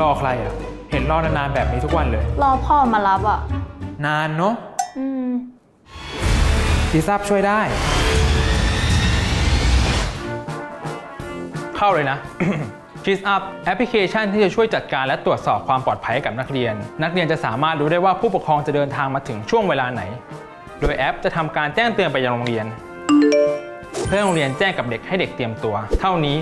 รอใครอะ เห็นรอนานๆแบบนี้ทุกวันเลย รอพ่อมารับอะ นานเนาะอืมซีซับช่วยได้ เข้าเลยนะ Kiss Up แอปพลิเคชันที่จะช่วยจัดการและตรวจสอบความปลอดภัยให้กับนักเรียน นักเรียนจะสามารถรู้ได้ว่าผู้ปกครองจะเดินทางมาถึงช่วงเวลาไหน โดยแอปจะทำการแจ้งเตือนไปยังโรงเรียน เพื่อให้โรงเรียนแจ้งกับเด็กให้เด็กเตรียมตัว เท่านี้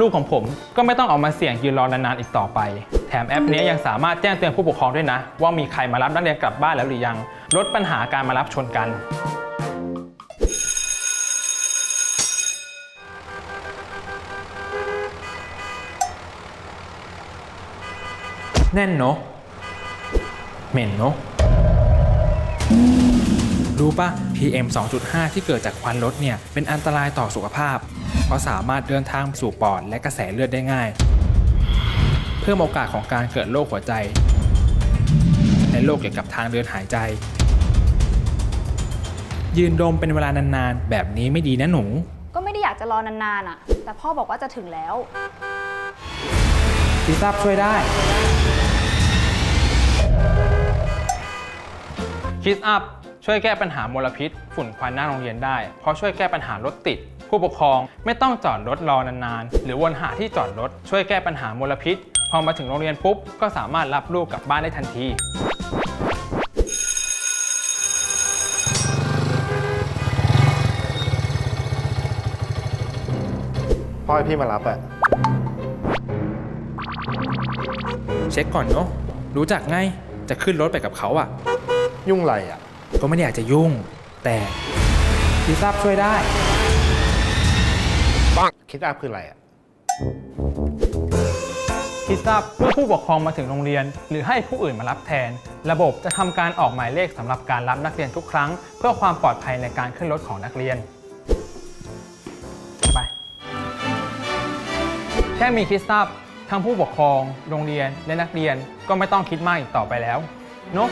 ลูกของผมก็ไม่ต้องออกมาเสี่ยงยืนรอนานๆอีกต่อไป แถมแอปนี้ยังสามารถแจ้งเตือนผู้ปกครองด้วยนะ ว่ามีใครมารับนักเรียนกลับบ้านแล้วหรือยัง ลดปัญหาการมารับชนกัน แน่นเนอะเหม็นเนอะรู้ปะ PM 2.5 ที่เกิดจากควันรถเนี่ย เป็นอันตรายต่อสุขภาพ เพราะสามารถเดินทางสู่ปอดและกระแสเลือดได้ง่าย เพิ่มโอกาสของการเกิดโรคหัวใจ และโรคเกี่ยวกับทางเดินหายใจ ยืนดมเป็นเวลานานๆ แบบนี้ไม่ดีนะหนู ก็ไม่ได้อยากจะรอนานๆอะ แต่พ่อบอกว่าจะถึงแล้ว พิซซ่าช่วยได้ คิสอัพช่วยแก้ปัญหามลพิษ ฝุ่นควันหน้าโรงเรียนได้ เพราะช่วยแก้ปัญหารถติด ผู้ปกครองไม่ต้องจอดรถรอนานๆ หรือวนหาที่จอดรถ ช่วยแก้ปัญหามลพิษ พอมาถึงโรงเรียนปุ๊บ ก็สามารถรับลูกกลับบ้านได้ทันที พ่อให้พี่มารับอะเช็คก่อนเนาะรู้จักไงจะขึ้นรถไปกับเขาอะยุ่งไรอะก็ไม่ได้อยากจะยุ่ง แต่พิซซ่าช่วยได้ปังคิดอัพคืออะไรอะ คิดทราบเมื่อผู้ปกครองมาถึงโรงเรียน หรือให้ผู้อื่นมารับแทน ระบบจะทำการออกหมายเลขสำหรับการรับนักเรียนทุกครั้ง เพื่อความปลอดภัยในการขึ้นรถของนักเรียนไปแค่มีคิดทราบทั้งผู้ปกครอง โรงเรียนและนักเรียนก็ไม่ต้องคิดมากอีกต่อไปแล้วเนาะ